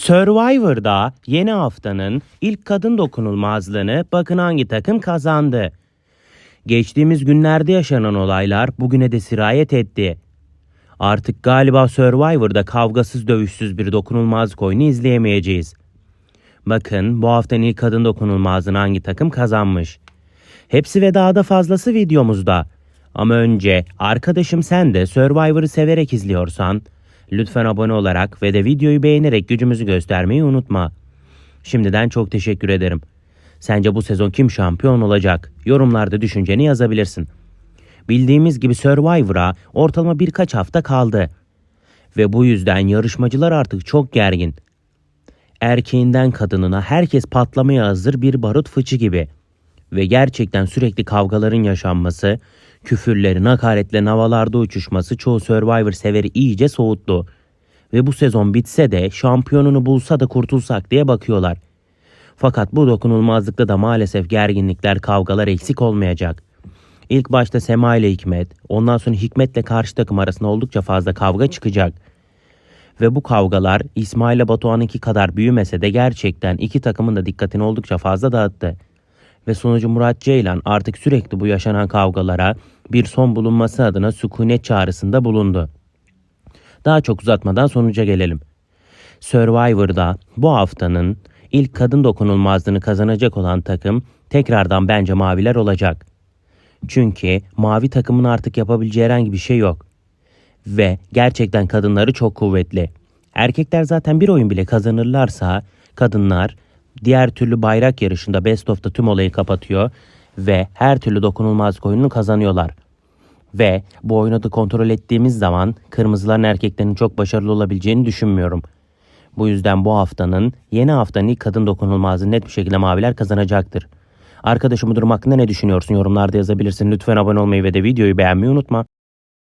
Survivor'da yeni haftanın ilk kadın dokunulmazlığını bakın hangi takım kazandı. Geçtiğimiz günlerde yaşanan olaylar bugüne de sirayet etti. Artık galiba Survivor'da kavgasız dövüşsüz bir dokunulmazlık oyunu izleyemeyeceğiz. Bakın bu haftanın ilk kadın dokunulmazlığını hangi takım kazanmış. Hepsi ve daha da fazlası videomuzda. Ama önce arkadaşım sen de Survivor'ı severek izliyorsan lütfen abone olarak ve de videoyu beğenerek gücümüzü göstermeyi unutma. Şimdiden çok teşekkür ederim. Sence bu sezon kim şampiyon olacak? Yorumlarda düşünceni yazabilirsin. Bildiğimiz gibi Survivor'a ortalama birkaç hafta kaldı. Ve bu yüzden yarışmacılar artık çok gergin. Erkeğinden kadınına herkes patlamaya hazır bir barut fıçı gibi. Ve gerçekten sürekli kavgaların yaşanması, küfürlerin hakaretle havalarda uçuşması çoğu Survivor severi iyice soğuttu. Ve bu sezon bitse de şampiyonunu bulsa da kurtulsak diye bakıyorlar. Fakat bu dokunulmazlıkta da maalesef gerginlikler, kavgalar eksik olmayacak. İlk başta Sema ile Hikmet, ondan sonra Hikmet'le karşı takım arasında oldukça fazla kavga çıkacak. Ve bu kavgalar İsmail ile Batuhan'ınki kadar büyümese de gerçekten iki takımın da dikkatini oldukça fazla dağıttı. Ve sonucu Murat Ceylan artık sürekli bu yaşanan kavgalara bir son bulunması adına sükunet çağrısında bulundu. Daha çok uzatmadan sonuca gelelim. Survivor'da bu haftanın ilk kadın dokunulmazlığını kazanacak olan takım tekrardan bence maviler olacak. Çünkü mavi takımın artık yapabileceği herhangi bir şey yok. Ve gerçekten kadınları çok kuvvetli. Erkekler zaten bir oyun bile kazanırlarsa kadınlar diğer türlü bayrak yarışında Best of'ta tüm olayı kapatıyor ve her türlü dokunulmazlık oyununu kazanıyorlar. Ve bu oyunu da kontrol ettiğimiz zaman kırmızıların erkeklerin çok başarılı olabileceğini düşünmüyorum. Bu yüzden bu haftanın yeni haftanın ilk kadın dokunulmazlığı net bir şekilde maviler kazanacaktır. Arkadaşım bu durum hakkında ne düşünüyorsun? Yorumlarda yazabilirsin. Lütfen abone olmayı ve de videoyu beğenmeyi unutma.